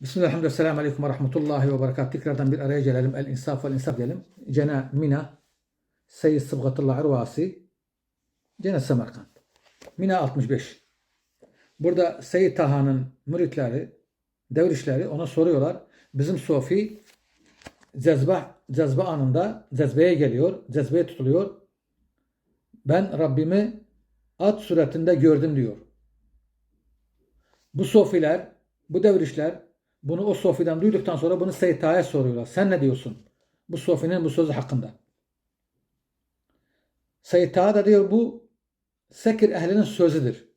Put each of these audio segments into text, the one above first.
Bismillahirrahmanirrahim. Selamun Aleyküm ve Rahmetullahi ve Berekat. Tekrardan bir araya gelelim. El insaf vel insaf diyelim. Cena Mina Seyyid Sıbgatullah Ervasi Cene Semerkant. Mina 65. Burada Seyyid Taha'nın müritleri, devrişleri ona soruyorlar. Bizim Sofi cezbe, cezbe anında cezbeye geliyor. Cezbeye tutuluyor. Ben Rabbimi at suretinde gördüm diyor. Bu sofiler, bu devrişler bunu o sofiden duyduktan sonra bunu Seyyid soruyorlar. Sen ne diyorsun? Bu sofinin bu sözü hakkında. Seyyid Taha da diyor bu sekir ehlinin sözüdür.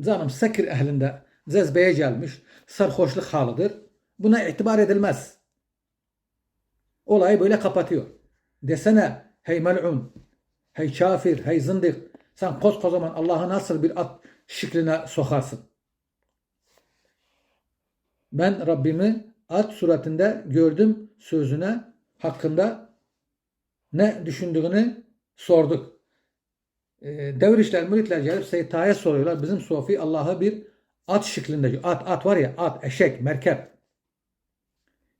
Canım sekir ehlinde cezbeye gelmiş, sarhoşluk halıdır. Buna itibar edilmez. Olayı böyle kapatıyor. Desene hey mel'un, hey kafir, hey zındık. Sen koskocaman Allah'ı nasıl bir at şekline sokarsın? Ben Rabbimi at suratında gördüm sözüne hakkında ne düşündüğünü sorduk. E, devrişler, müritler gelip Seyyid soruyorlar. Bizim Sofi Allah'ı bir at şeklinde. At, at var ya at, eşek, merkep.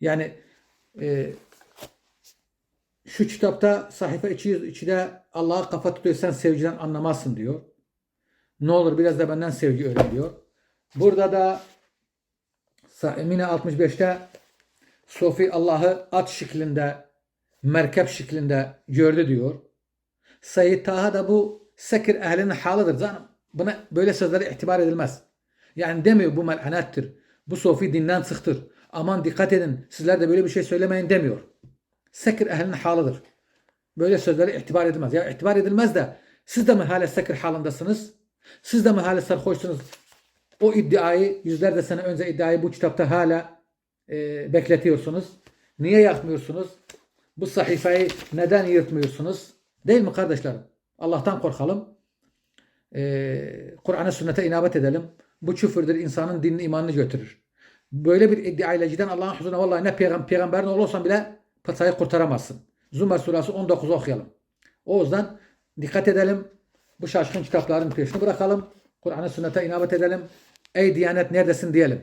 Yani e, şu kitapta sayfa 200 içinde Allah'a kafa tutuyorsan sevgiden anlamazsın diyor. Ne olur biraz da benden sevgi öğren diyor. Burada da Emine 65'te Sofi Allah'ı at şeklinde, merkep şeklinde gördü diyor. Sayyid Taha da bu sekir ehlinin halıdır. Canım buna böyle sözlere itibar edilmez. Yani demiyor bu melhanettir. Bu Sofi dinden çıktır. Aman dikkat edin sizler de böyle bir şey söylemeyin demiyor. Sekir ehlinin halıdır. Böyle sözlere itibar edilmez. Ya itibar edilmez de siz de mi hala sekir halindasınız? Siz de mi hala sarhoşsunuz? O iddiayı yüzlerce sene önce iddiayı bu kitapta hala e, bekletiyorsunuz. Niye yakmıyorsunuz? Bu sayfayı neden yırtmıyorsunuz? Değil mi kardeşlerim? Allah'tan korkalım. E, Kur'an'a sünnete inabet edelim. Bu küfürdür insanın dinini imanını götürür. Böyle bir iddiayla giden Allah'ın huzuruna vallahi ne peygam peygamberin oğlu olsan bile paçayı kurtaramazsın. Zümer suresi 19 okuyalım. O yüzden dikkat edelim. Bu şaşkın kitapların peşini bırakalım. Kur'an'a sünnete inabet edelim. Ey Diyanet neredesin diyelim.